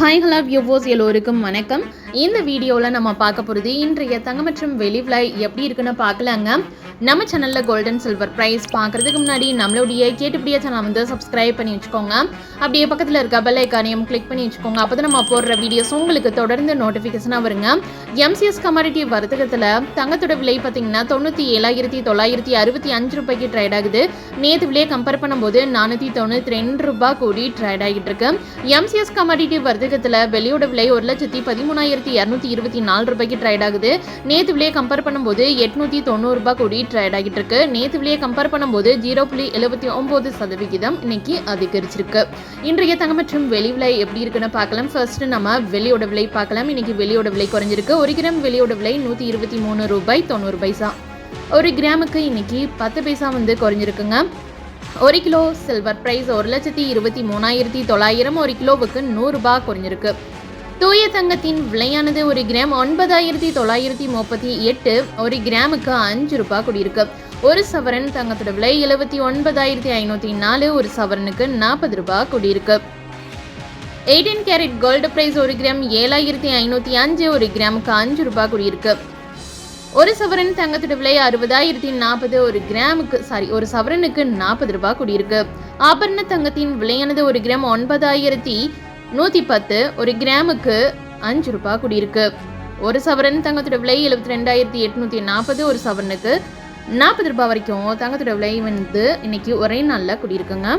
Hi hello யுவோஸ் எல்லோருக்கும் வணக்கம். இந்த வீடியோவில் நம்ம பார்க்க போகிறது இன்றைய தங்கம் மற்றும் வெளி விலை எப்படி இருக்குன்னு பார்க்கலாங்க. நம்ம சேனலில் கோல்டன் சில்வர் ப்ரைஸ் பார்க்குறதுக்கு முன்னாடி நம்மளுடைய கேட்டுப்படியே சேனல் வந்து சப்ஸ்கிரைப் பண்ணி வச்சுக்கோங்க. அப்படியே பக்கத்தில் இருக்க பெல் ஐக்கானையும் கிளிக் பண்ணி வச்சுக்கோங்க. அப்போ தான் நம்ம போடுற வீடியோஸ் உங்களுக்கு தொடர்ந்து நோட்டிஃபிகேஷனாக வருங்க. எம்சிஎஸ் கமாடிட்டி வர்த்தகத்தில் தங்கத்தோட விலை பார்த்தீங்கன்னா தொண்ணூற்றி ஏழாயிரத்தி தொள்ளாயிரத்தி அறுபத்தி அஞ்சு ரூபாய்க்கு ட்ரேட் ஆகுது. நேற்று விலையை கம்பேர் பண்ணும்போது நானூற்றி தொண்ணூற்றி ரெண்டு ரூபாய் கூடி ட்ரேட் ஆகிட்டு இருக்கு. எம்சிஎஸ் கமாடிட்டி வர்த்தகத்தில் வெளியோட விலை ஒரு லட்சத்தி பதிமூணாயிரத்தி இரநூத்தி இருபத்தி நாலு ரூபாய்க்கு ட்ரேட் ஆகுது. நேற்று விலையை கம்பேர் பண்ணும்போது எட்நூற்றி தொண்ணூறு ரூபாய் கூடி ட்ரேட் ஆகிட்டு இருக்கு. நேற்று விலையை கம்பேர் பண்ணும்போது ஜீரோ புள்ளி எழுபத்தி ஒம்பது சதவிகிதம் இன்னைக்கு அதிகரிச்சிருக்கு. இன்றைய தங்கம் மற்றும் வெளி விலை எப்படி இருக்குன்னு பார்க்கலாம். ஃபர்ஸ்ட் நம்ம வெளியோட விலை பார்க்கலாம். இன்னைக்கு வெளியோட விலை குறைஞ்சிருக்கு. ஒரு கிராம் வெளியோட விலை நூற்றி இருபத்தி மூணு ரூபாய் தொண்ணூறு பைசா. ஒரு கிராமுக்கு இன்னைக்கு பத்து பைசா வந்து குறைஞ்சிருக்குங்க. ஒரு கிலோ சில்வர் பிரைஸ் ஒரு லட்சத்தி இருபத்தி மூணாயிரத்தி தொள்ளாயிரம். ஒரு கிலோவுக்கு நூறுரூபா குறைஞ்சிருக்கு. தூய தங்கத்தின் விலையானது ஒரு கிராம் ஒன்பதாயிரத்தி தொள்ளாயிரத்தி முப்பத்தி எட்டு ஒரு கிராமுக்கு அஞ்சு ரூபாய் கூடியிருக்கு. ஒரு சவரன் தங்கத்தோட விலை எழுபத்தி ஒன்பதாயிரத்தி ஐநூற்றி நாலு ஒரு சவரனுக்கு நாற்பது ரூபாய் கூடியிருக்கு. எயிட்டீன் கேரட் கோல்டு பிரைஸ் ஒரு கிராம் ஏழாயிரத்தி ஐநூற்றி அஞ்சு ஒரு கிராமுக்கு அஞ்சு ரூபாய் கூடியிருக்கு. ஒரு சவரன் தங்கத்தோட விலை அறுபதாயிரத்தி நாற்பது ஒரு கிராமுக்கு சாரி ஒரு சவரனுக்கு நாற்பது ரூபாய் கூடியிருக்கு. ஆபரண தங்கத்தின் விலையானது ஒரு கிராம் ஒன்பதாயிரத்தி நூற்றி பத்து ஒரு கிராமுக்கு அஞ்சு ரூபாய் கூடியிருக்கு. ஒரு சவரன் தங்கத்தோட விலை எழுபத்தி ரெண்டாயிரத்தி எட்நூற்றி நாற்பது ஒரு சவரனுக்கு நாற்பது ரூபாய் வரைக்கும் தங்கத்தோட விலை வந்து இன்னைக்கு ஒரே நாளில் கூடியிருக்குங்க.